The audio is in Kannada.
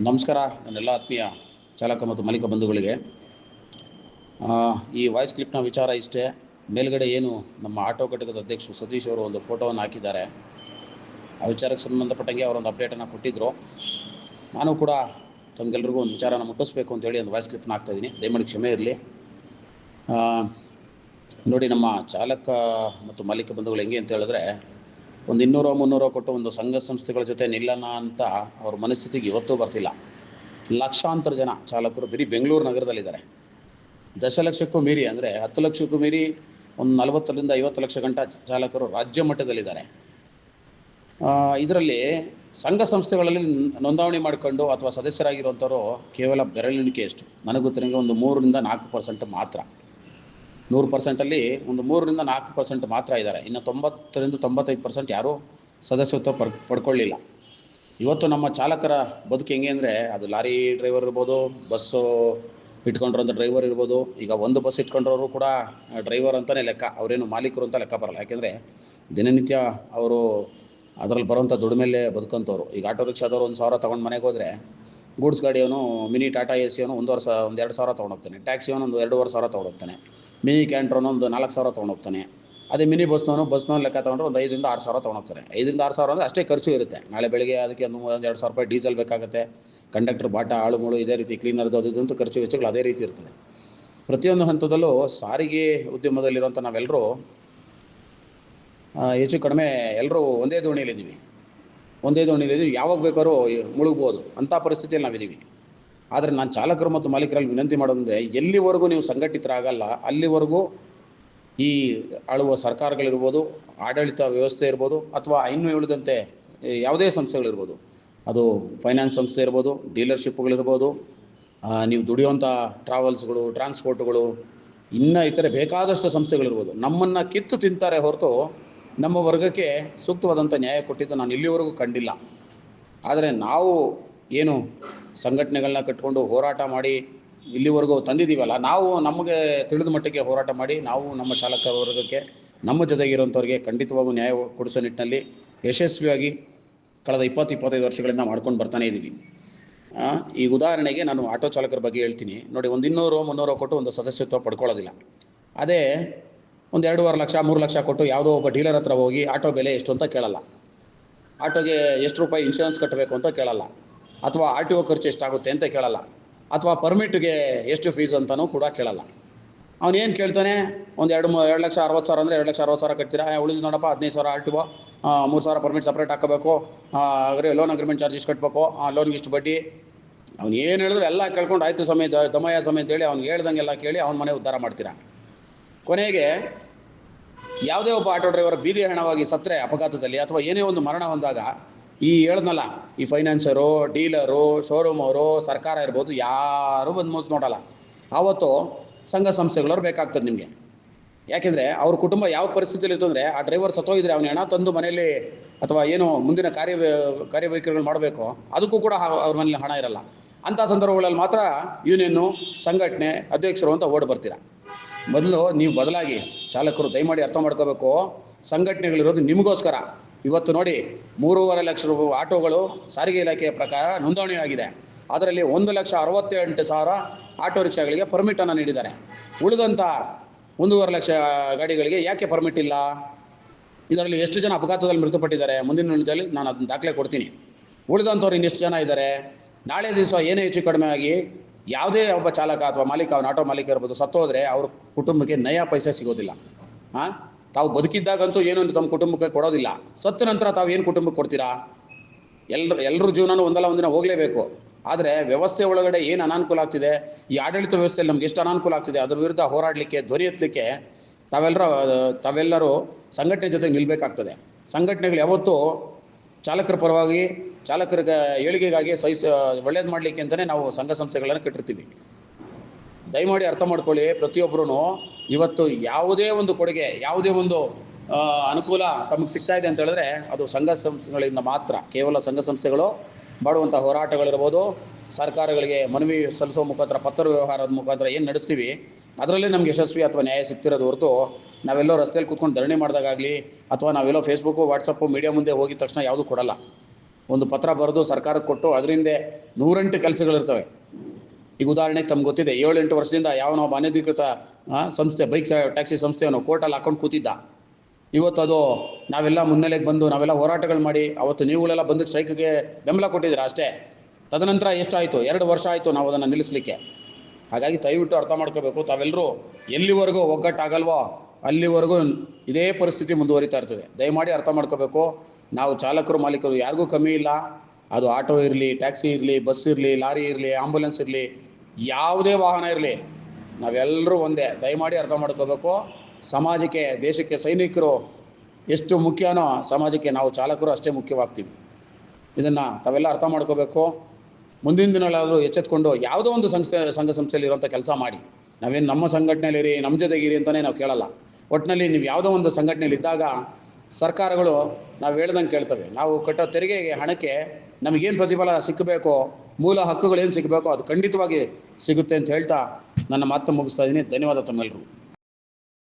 ನಮಸ್ಕಾರ, ನನ್ನೆಲ್ಲ ಆತ್ಮೀಯ ಚಾಲಕ ಮತ್ತು ಮಾಲೀಕ ಬಂಧುಗಳಿಗೆ. ಈ ವಾಯ್ಸ್ ಕ್ಲಿಪ್ನ ವಿಚಾರ ಇಷ್ಟೇ. ಮೇಲ್ಗಡೆ ಏನು ನಮ್ಮ ಆಟೋ ಘಟಕದ ಅಧ್ಯಕ್ಷರು ಸತೀಶ್ ಅವರು ಒಂದು ಫೋಟೋವನ್ನು ಹಾಕಿದ್ದಾರೆ. ಆ ವಿಚಾರಕ್ಕೆ ಸಂಬಂಧಪಟ್ಟಂಗೆ ಅವರೊಂದು ಅಪ್ಡೇಟನ್ನು ಕೊಟ್ಟಿದ್ದರು ನಾನು ಕೂಡ ತಮಗೆಲ್ರಿಗೂ ಒಂದು ವಿಚಾರನ ಮುಟ್ಟಿಸ್ಬೇಕು ಅಂತೇಳಿ ಒಂದು ವಾಯ್ಸ್ ಕ್ಲಿಪ್ನ ಹಾಕ್ತಾಯಿದ್ದೀನಿ ದಯಮಾಡಿ ಕ್ಷಮೆ ಇರಲಿ. ನೋಡಿ ನಮ್ಮ ಚಾಲಕ ಮತ್ತು ಮಾಲೀಕ ಬಂಧುಗಳು ಹೆಂಗೆ ಅಂತ ಹೇಳಿದ್ರೆ ಒಂದು ಇನ್ನೂರ, ಮುನ್ನೂರ ಕೊಟ್ಟು ಒಂದು ಸಂಘ ಸಂಸ್ಥೆಗಳ ಜೊತೆ ನಿಲ್ಲೋಣ ಅಂತ ಅವ್ರ ಮನಸ್ಥಿತಿಗೆ ಇವತ್ತೂ ಬರ್ತಿಲ್ಲ. ಲಕ್ಷಾಂತರ ಜನ ಚಾಲಕರು ಬರೀ ಬೆಂಗಳೂರು ನಗರದಲ್ಲಿದ್ದಾರೆ. ದಶಲಕ್ಷಕ್ಕೂ ಮೀರಿ ಅಂದರೆ ಹತ್ತು ಲಕ್ಷಕ್ಕೂ ಮೀರಿ ಒಂದು ನಲವತ್ತರಿಂದ ಐವತ್ತು ಲಕ್ಷ ಗಂಟ ಚಾಲಕರು ರಾಜ್ಯ ಮಟ್ಟದಲ್ಲಿದ್ದಾರೆ. ಇದರಲ್ಲಿ ಸಂಘ ಸಂಸ್ಥೆಗಳಲ್ಲಿ ನೋಂದಾವಣಿ ಮಾಡ್ಕೊಂಡು ಅಥವಾ ಸದಸ್ಯರಾಗಿರುವಂಥವರು ಕೇವಲ ಬೆರಳೆಣಿಕೆಯಷ್ಟು ನನಗೆ ಗೊತ್ತಿರಂಗೆ ಒಂದು ಮೂರರಿಂದ ನಾಲ್ಕು ಪರ್ಸೆಂಟ್ ಮಾತ್ರ. ನೂರು ಪರ್ಸೆಂಟಲ್ಲಿ ಒಂದು ಮೂರರಿಂದ ನಾಲ್ಕು ಪರ್ಸೆಂಟ್ ಮಾತ್ರ ಇದ್ದಾರೆ. ಇನ್ನು ತೊಂಬತ್ತರಿಂದ ತೊಂಬತ್ತೈದು ಪರ್ಸೆಂಟ್ ಯಾರೂ ಸದಸ್ಯತ್ವ ಪಡ್, ಪಡ್ಕೊಳ್ಳಿಲ್ಲ. ಇವತ್ತು ನಮ್ಮ ಚಾಲಕರ ಬದುಕು ಹೆಂಗೆ ಅಂದರೆ, ಅದು ಲಾರಿ ಡ್ರೈವರ್ ಇರ್ಬೋದು ಬಸ್ಸು ಇಟ್ಕೊಂಡಿರೋಂಥ ಡ್ರೈವರ್ ಇರ್ಬೋದು, ಈಗ ಒಂದು ಬಸ್ ಇಟ್ಕೊಂಡ್ರವರು ಕೂಡ ಡ್ರೈವರ್ ಅಂತಲೇ ಲೆಕ್ಕ, ಅವರೇನು ಮಾಲೀಕರು ಅಂತ ಲೆಕ್ಕ ಬರಲ್ಲ. ಯಾಕೆಂದರೆ ದಿನನಿತ್ಯ ಅವರು ಅದರಲ್ಲಿ ಬರೋಂಥ ದುಡಿಮೆಲ್ಲೇ ಬದುಕಂಥವ್ರು ಈಗ ಆಟೋ ರಿಕ್ಷಾದವರು ಒಂದು ಸಾವಿರ ತೊಗೊಂಡು ಮನೆಗೆ ಹೋದರೆ, ಗೂಡ್ಸ್ ಗಾಡಿಯವನು, ಮಿನಿ ಟಾಟಾ ಎ ಸಿಯವನು ಒಂದೂವರೆ ಸಾವಿರ ಒಂದು ಎರಡು ಸಾವಿರ ತೊಗೊಂಡೋಗ್ತಾನೆ. ಟ್ಯಾಕ್ಸಿಯವನು ಒಂದು ಎರಡೂವರೆ ಸಾವಿರ ತೊಗೊಂಡೋಗ್ತಾನೆ. ಮಿನಿ ಕ್ಯಾಂಟ್ರೋನ್ ಒಂದು ನಾಲ್ಕು ಸಾವಿರ ತೊಗೊಂಡೋಗ್ತಾನೆ ಅದೇ ಮಿನಿ ಬಸ್ನವನು ಬಸ್ನವನು ಲೆಕ್ಕ ತೊಗೊಂಡ್ರೆ ಒಂದು ಐದರಿಂದ ಆರು ಸಾವಿರ ತೊಗೊಂಡೋಗ್ತಾರೆ ಐದರಿಂದ ಆರು ಸಾವಿರ ಅಂದರೆ ಅಷ್ಟೇ ಖರ್ಚು ಇರುತ್ತೆ. ನಾಳೆ ಬೆಳಗ್ಗೆ ಅದಕ್ಕೆ ಒಂದು ಒಂದು ಎರಡು ಸಾವಿರ ರೂಪಾಯಿ ಡೀಸೆಲ್ ಬೇಕಾಗುತ್ತೆ. ಕಂಡಕ್ಟರ್ ಬಾಟ ಆಳು ಮುಳು ಇದೇ ರೀತಿ ಕ್ಲೀನರ್ದು ಅದು ಖರ್ಚು ವೆಚ್ಚಗಳು ಅದೇ ರೀತಿ ಇರ್ತದೆ. ಪ್ರತಿಯೊಂದು ಹಂತದಲ್ಲೂ ಸಾರಿಗೆ ಉದ್ಯಮದಲ್ಲಿರುವಂಥ ನಾವೆಲ್ಲರೂ ಹೆಚ್ಚು ಕಡಿಮೆ ಎಲ್ಲರೂ ಒಂದೇ ದೋಣಿಯಲ್ಲಿದ್ದೀವಿ. ಒಂದೇ ದೋಣಿಯಲ್ಲಿದ್ದೀವಿ. ಯಾವಾಗ ಬೇಕಾದ್ರೂ ಮುಳುಗ್ಬೋದು. ಅಂಥ ಪರಿಸ್ಥಿತಿಯಲ್ಲಿ ನಾವಿದ್ದೀವಿ. ಆದರೆ ನಾನು ಚಾಲಕರು ಮತ್ತು ಮಾಲೀಕರಲ್ಲಿ ವಿನಂತಿ ಮಾಡೋದಂದರೆ, ಎಲ್ಲಿವರೆಗೂ ನೀವು ಸಂಘಟಿತರಾಗಲ್ಲ, ಅಲ್ಲಿವರೆಗೂ ಈ ಆಳುವ ಸರ್ಕಾರಗಳಿರ್ಬೋದು, ಆಡಳಿತ ವ್ಯವಸ್ಥೆ ಇರ್ಬೋದು, ಅಥವಾ ಇನ್ನು ಉಳಿದಂತೆ ಈ ಯಾವುದೇ ಸಂಸ್ಥೆಗಳಿರ್ಬೋದು, ಅದು ಫೈನಾನ್ಸ್ ಸಂಸ್ಥೆ ಇರ್ಬೋದು ಡೀಲರ್ಶಿಪ್ಗಳಿರ್ಬೋದು ನೀವು ದುಡಿಯುವಂಥ ಟ್ರಾವೆಲ್ಸ್ಗಳು ಟ್ರಾನ್ಸ್ಪೋರ್ಟ್ಗಳು ಇನ್ನು ಇತರೆ ಬೇಕಾದಷ್ಟು ಸಂಸ್ಥೆಗಳಿರ್ಬೋದು, ನಮ್ಮನ್ನು ಕಿತ್ತು ತಿಂತಾರೆ ಹೊರತು ನಮ್ಮ ವರ್ಗಕ್ಕೆ ಸೂಕ್ತವಾದಂಥ ನ್ಯಾಯ ಕೊಟ್ಟಿದ್ದು ನಾನು ಇಲ್ಲಿವರೆಗೂ ಕಂಡಿಲ್ಲ. ಆದರೆ ನಾವು ಏನು ಸಂಘಟನೆಗಳನ್ನ ಕಟ್ಕೊಂಡು ಹೋರಾಟ ಮಾಡಿ ಇಲ್ಲಿವರೆಗೂ ತಂದಿದ್ದೀವಲ್ಲ? ನಾವು ನಮಗೆ ತಿಳಿದ ಮಟ್ಟಿಗೆ ಹೋರಾಟ ಮಾಡಿ, ನಾವು ನಮ್ಮ ಚಾಲಕ ವರ್ಗಕ್ಕೆ, ನಮ್ಮ ಜೊತೆಗಿರುವಂಥವ್ರಿಗೆ ಖಂಡಿತವಾಗೂ ನ್ಯಾಯ ಕೊಡಿಸೋ ನಿಟ್ಟಿನಲ್ಲಿ ಯಶಸ್ವಿಯಾಗಿ ಕಳೆದ ಇಪ್ಪತ್ತು, ಇಪ್ಪತ್ತೈದು ವರ್ಷಗಳಿಂದ ಮಾಡ್ಕೊಂಡು ಬರ್ತಾನೆ ಇದ್ದೀವಿ. ಈ ಉದಾಹರಣೆಗೆ ನಾನು ಆಟೋ ಚಾಲಕರ ಬಗ್ಗೆ ಹೇಳ್ತೀನಿ. ನೋಡಿ, ಒಂದು ಇನ್ನೂರು, ಮುನ್ನೂರು ಕೊಟ್ಟು ಒಂದು ಸದಸ್ಯತ್ವ ಪಡ್ಕೊಳ್ಳೋದಿಲ್ಲ. ಅದೇ ಒಂದು ಎರಡೂವರೆ ಲಕ್ಷ, ಮೂರು ಲಕ್ಷ ಕೊಟ್ಟು ಯಾವುದೋ ಒಬ್ಬ ಡೀಲರ್ ಹತ್ರ ಹೋಗಿ ಆಟೋ ಬೆಲೆ ಎಷ್ಟು ಅಂತ ಕೇಳಲ್ಲ. ಆಟೋಗೆ ಎಷ್ಟು ರೂಪಾಯಿ ಇನ್ಶೂರೆನ್ಸ್ ಕಟ್ಟಬೇಕು ಅಂತ ಕೇಳಲ್ಲ. ಅಥವಾ ಆರ್ ಟಿ ಒ ಖರ್ಚು ಎಷ್ಟಾಗುತ್ತೆ ಅಂತ ಕೇಳಲ್ಲ. ಅಥವಾ ಪರ್ಮಿಟ್ಗೆ ಎಷ್ಟು ಫೀಸ್ ಅಂತಲೂ ಕೂಡ ಕೇಳಲ್ಲ. ಅವನು ಏನು ಕೇಳ್ತಾನೆ? ಒಂದು ಎರಡು ಮೂ, ಎರಡು ಲಕ್ಷ ಅರವತ್ತು ಸಾವಿರ ಅಂದರೆ ಎರಡು ಲಕ್ಷ ಅರವತ್ತು ಸಾವಿರ ಕಟ್ತೀರಾ? ಉಳಿದು ನೋಡಪ್ಪ, ಹದಿನೈದು ಸಾವಿರ ಆರ್ ಟಿ ಒ ಮೂರು ಸಾವಿರ ಪರ್ಮಿಟ್ ಸಪ್ರೇಟ್ ಹಾಕೋಬೇಕು. ಲೋನ್ ಅಗ್ರಿಮೆಂಟ್ ಚಾರ್ಜಸ್ ಕಟ್ಟಬೇಕು ಲೋನ್ಗೆ ಇಷ್ಟು ಬಡ್ಡಿ. ಅವ್ನು ಏನು ಹೇಳಿದ್ರು ಎಲ್ಲ ಕೇಳ್ಕೊಂಡು ಆಯ್ತು ಸಮಯ ದಮಯ ಸಮಯ ಅಂತೇಳಿ ಅವ್ನು ಹೇಳ್ದಂಗೆಲ್ಲ ಕೇಳಿ ಅವ್ನ ಮನೆ ಉದ್ಧಾರ ಮಾಡ್ತೀರಾ? ಕೊನೆಗೆ ಯಾವುದೇ ಒಬ್ಬ ಆಟೋ ಡ್ರೈವರ್ ಬೀದಿ ಹಣವಾಗಿ ಸತ್ತರೆ ಅಪಘಾತದಲ್ಲಿ ಅಥವಾ ಏನೇ ಒಂದು ಮರಣ ಹೊಂದಾಗ ಈ ಹೇಳದ್ನಲ್ಲ, ಈ ಫೈನಾನ್ಸರು ಡೀಲರು ಶೋರೂಮ್ ಅವರು, ಸರ್ಕಾರ ಇರ್ಬೋದು, ಯಾರೂ ಬಂದು ಮೋಸ ನೋಡಲ್ಲ. ಆವತ್ತು ಸಂಘ ಸಂಸ್ಥೆಗಳವ್ರು ಬೇಕಾಗ್ತದೆ ನಿಮಗೆ. ಯಾಕೆಂದರೆ ಅವ್ರ ಕುಟುಂಬ ಯಾವ ಪರಿಸ್ಥಿತಿಯಲ್ಲಿ ಅಂದರೆ, ಆ ಡ್ರೈವರ್ ಸತ್ತೋಗಿದ್ರೆ ಅವನ ಹಣ ತಂದು ಮನೆಯಲ್ಲಿ ಅಥವಾ ಏನು ಮುಂದಿನ ಕಾರ್ಯ, ಕಾರ್ಯವೈಖರಿಗಳು ಮಾಡಬೇಕು, ಅದಕ್ಕೂ ಕೂಡ ಅವ್ರ ಮನೇಲಿ ಹಣ ಇರಲ್ಲ. ಅಂಥ ಸಂದರ್ಭಗಳಲ್ಲಿ ಮಾತ್ರ ಯೂನಿಯನ್ನು, ಸಂಘಟನೆ ಅಧ್ಯಕ್ಷರು ಅಂತ ಓಡ್ ಬರ್ತೀರಾ. ಮೊದಲು ನೀವು ಬದಲಾಗಿ ಚಾಲಕರು ದಯಮಾಡಿ ಅರ್ಥ ಮಾಡ್ಕೋಬೇಕು, ಸಂಘಟನೆಗಳಿರೋದು ನಿಮಗೋಸ್ಕರ. ಇವತ್ತು ನೋಡಿ ಮೂರುವರೆ ಲಕ್ಷ ರೂ ಆಟೋಗಳು ಸಾರಿಗೆ ಇಲಾಖೆಯ ಪ್ರಕಾರ ನೋಂದಣಿಯಾಗಿದೆ. ಅದರಲ್ಲಿ ಒಂದು ಲಕ್ಷ ಅರವತ್ತೆಂಟು ಸಾವಿರ ಆಟೋ ರಿಕ್ಷಾಗಳಿಗೆ ಪರ್ಮಿಟನ್ನು ನೀಡಿದ್ದಾರೆ. ಉಳಿದಂಥ ಒಂದೂವರೆ ಲಕ್ಷ ಗಾಡಿಗಳಿಗೆ ಯಾಕೆ ಪರ್ಮಿಟ್ ಇಲ್ಲ? ಇದರಲ್ಲಿ ಎಷ್ಟು ಜನ ಅಪಘಾತದಲ್ಲಿ ಮೃತಪಟ್ಟಿದ್ದಾರೆ? ಮುಂದಿನ ದಿನದಲ್ಲಿ ನಾನು ಅದನ್ನು ದಾಖಲೆ ಕೊಡ್ತೀನಿ. ಉಳಿದಂಥವ್ರು ಇನ್ನೆಷ್ಟು ಜನ ಇದ್ದಾರೆ? ನಾಳೆ ದಿವಸ ಏನೇ ಹೆಚ್ಚು ಕಡಿಮೆ ಆಗಿ ಯಾವುದೇ ಒಬ್ಬ ಚಾಲಕ ಅಥವಾ ಮಾಲೀಕ, ಅವನ ಆಟೋ ಮಾಲೀಕ ಇರ್ಬೋದು, ಸತ್ತೋದ್ರೆ ಅವ್ರ ಕುಟುಂಬಕ್ಕೆ ನಯ ಪೈಸೆ ಸಿಗೋದಿಲ್ಲ. ಹಾಂ ತಾವು ಬದುಕಿದ್ದಾಗಂತೂ ಏನು ತಮ್ಮ ಕುಟುಂಬಕ್ಕೆ ಕೊಡೋದಿಲ್ಲ. ಸತ್ತ ನಂತರ ತಾವು ಏನು ಕುಟುಂಬಕ್ಕೆ ಕೊಡ್ತೀರಾ? ಎಲ್ಲರ ಎಲ್ಲರ ಜೀವನನೂ ಒಂದಲ್ಲ, ಒಂದಿನ ಹೋಗಲೇಬೇಕು. ಆದರೆ ವ್ಯವಸ್ಥೆ ಒಳಗಡೆ ಏನು ಅನಾನುಕೂಲ ಆಗ್ತಿದೆ? ಈ ಆಡಳಿತ ವ್ಯವಸ್ಥೆಯಲ್ಲಿ ನಮ್ಗೆ ಎಷ್ಟು ಅನಾನುಕೂಲ ಆಗ್ತಿದೆ? ಅದ್ರ ವಿರುದ್ಧ ಹೋರಾಡಲಿಕ್ಕೆ, ಧ್ವನಿ ಎತ್ತಲಿಕ್ಕೆ ತಾವೆಲ್ಲರ, ತಾವೆಲ್ಲರೂ ಸಂಘಟನೆ ಜೊತೆಗೆ ನಿಲ್ಲಬೇಕಾಗ್ತದೆ ಸಂಘಟನೆಗಳು ಯಾವತ್ತೂ ಚಾಲಕರ ಪರವಾಗಿ ಚಾಲಕರ ಏಳಿಗೆಗಾಗಿ ಸಹಿಸ ಒಳ್ಳೇದು ಮಾಡಲಿಕ್ಕೆ ಅಂತಲೇ ನಾವು ಸಂಘ ಸಂಸ್ಥೆಗಳನ್ನು ಕಟ್ಟಿರ್ತೀವಿ. ದಯಮಾಡಿ ಅರ್ಥ ಮಾಡ್ಕೊಳ್ಳಿ ಪ್ರತಿಯೊಬ್ಬರೂ ಇವತ್ತು ಯಾವುದೇ ಒಂದು ಕೊಡುಗೆ, ಯಾವುದೇ ಒಂದು ಅನುಕೂಲ ತಮಗೆ ಸಿಗ್ತಾ ಇದೆ ಅಂತ ಹೇಳಿದ್ರೆ ಅದು ಸಂಘ ಸಂಸ್ಥೆಗಳಿಂದ ಮಾತ್ರ, ಕೇವಲ ಸಂಘ ಸಂಸ್ಥೆಗಳು ಮಾಡುವಂಥ ಹೋರಾಟಗಳಿರ್ಬೋದು, ಸರ್ಕಾರಗಳಿಗೆ ಮನವಿ ಸಲ್ಲಿಸೋ ಮುಖಾಂತರ, ಪತ್ರ ವ್ಯವಹಾರದ ಮುಖಾಂತರ ಏನು ನಡೆಸ್ತೀವಿ, ಅದರಲ್ಲೇ ನಮ್ಗೆ ಯಶಸ್ವಿ ಅಥವಾ ನ್ಯಾಯ ಸಿಗ್ತಿರೋದು ಹೊರತು ನಾವೆಲ್ಲೋ ರಸ್ತೆಯಲ್ಲಿ ಕೂತ್ಕೊಂಡು ಧರಣಿ ಮಾಡಿದಾಗಲಿ ಅಥವಾ ನಾವೆಲ್ಲೋ ಫೇಸ್ಬುಕ್ಕು ವಾಟ್ಸಪ್ಪು ಮೀಡಿಯಾ ಮುಂದೆ ಹೋಗಿದ ತಕ್ಷಣ ಯಾವುದೂ ಕೊಡಲ್ಲ. ಒಂದು ಪತ್ರ ಬರೆದು ಸರ್ಕಾರಕ್ಕೆ ಕೊಟ್ಟು ಅದರಿಂದ ನೂರೆಂಟು ಕೆಲಸಗಳಿರ್ತವೆ. ಈಗ ಉದಾಹರಣೆಗೆ ತಮ್ಗೆ ಗೊತ್ತಿದೆ, ಏಳೆಂಟು ವರ್ಷದಿಂದ ಯಾವನೋ ಒಬ್ಬ ಅನಧಿಕೃತ ಸಂಸ್ಥೆ, ಬೈಕ್ ಟ್ಯಾಕ್ಸಿ ಸಂಸ್ಥೆಯನ್ನು ಕೋರ್ಟಲ್ಲಿ ಹಾಕೊಂಡು ಕೂತಿದ್ದ. ಇವತ್ತು ಅದು ನಾವೆಲ್ಲ ಮುನ್ನೆಲೆಗೆ ಬಂದು ನಾವೆಲ್ಲ ಹೋರಾಟಗಳು ಮಾಡಿ, ಅವತ್ತು ನೀವುಗಳೆಲ್ಲ ಬಂದು ಸ್ಟ್ರೈಕ್ಗೆ ಬೆಂಬಲ ಕೊಟ್ಟಿದ್ದೀರಾ ಅಷ್ಟೇ? ತದನಂತರ ಎಷ್ಟಾಯಿತು? ಎರಡು ವರ್ಷ ಆಯಿತು ನಾವು ಅದನ್ನು ನಿಲ್ಲಿಸಲಿಕ್ಕೆ. ಹಾಗಾಗಿ ದಯವಿಟ್ಟು ಅರ್ಥ ಮಾಡ್ಕೋಬೇಕು, ತಾವೆಲ್ಲರೂ ಎಲ್ಲಿವರೆಗೂ ಒಗ್ಗಟ್ಟಾಗಲ್ವೋ ಅಲ್ಲಿವರೆಗೂ ಇದೇ ಪರಿಸ್ಥಿತಿ ಮುಂದುವರಿತಾ ಇರ್ತದೆ. ದಯಮಾಡಿ ಅರ್ಥ ಮಾಡ್ಕೋಬೇಕು, ನಾವು ಚಾಲಕರು ಮಾಲೀಕರು ಯಾರಿಗೂ ಕಮ್ಮಿ ಇಲ್ಲ. ಅದು ಆಟೋ ಇರಲಿ, ಟ್ಯಾಕ್ಸಿ ಇರಲಿ, ಬಸ್ ಇರಲಿ, ಲಾರಿ ಇರಲಿ, ಆಂಬುಲೆನ್ಸ್ ಇರಲಿ ಯಾವುದೇ ವಾಹನ ಇರಲಿ, ನಾವೆಲ್ಲರೂ ಒಂದೇ. ದಯಮಾಡಿ ಅರ್ಥ ಮಾಡ್ಕೋಬೇಕು. ಸಮಾಜಕ್ಕೆ, ದೇಶಕ್ಕೆ ಸೈನಿಕರು ಎಷ್ಟು ಮುಖ್ಯನೋ ಸಮಾಜಕ್ಕೆ ನಾವು ಚಾಲಕರು ಅಷ್ಟೇ ಮುಖ್ಯವಾಗ್ತೀವಿ. ಇದನ್ನು ತಾವೆಲ್ಲ ಅರ್ಥ ಮಾಡ್ಕೋಬೇಕು. ಮುಂದಿನ ದಿನಗಳಾದರೂ ಎಚ್ಚೆತ್ಕೊಂಡು ಯಾವುದೋ ಒಂದು ಸಂಸ್ಥೆ, ಸಂಘ ಸಂಸ್ಥೆಯಲ್ಲಿ ಇರುವಂಥ ಕೆಲಸ ಮಾಡಿ. ನಾವೇನು ನಮ್ಮ ಸಂಘಟನೆಯಲ್ಲಿರಿ ನಮ್ಮ ಜೊತೆಗಿರಿ ಅಂತಲೇ ನಾವು ಕೇಳಲ್ಲ. ಒಟ್ಟಿನಲ್ಲಿ ನೀವು ಯಾವುದೋ ಒಂದು ಸಂಘಟನೆಯಲ್ಲಿ ಇದ್ದಾಗ ಸರ್ಕಾರಗಳು ನಾವು ಹೇಳ್ದಂಗೆ ಕೇಳ್ತವೆ. ನಾವು ಕಟ್ಟೋ ತೆರಿಗೆಗೆ ಹಣಕ್ಕೆ ನಮಗೇನು ಪ್ರತಿಫಲ ಸಿಕ್ಕಬೇಕೋ ಮೂಲ ಹಕ್ಕುಗಳೇನು ಸಿಗಬೇಕೋ ಅದು ಖಂಡಿತವಾಗಿ ಸಿಗುತ್ತೆ ಅಂತ ಹೇಳ್ತಾ ನನ್ನ ಮಾತು ಮುಗಿಸ್ತಾ ಇದ್ದೀನಿ. ಧನ್ಯವಾದ ತಮ್ಮೆಲ್ಲರೂ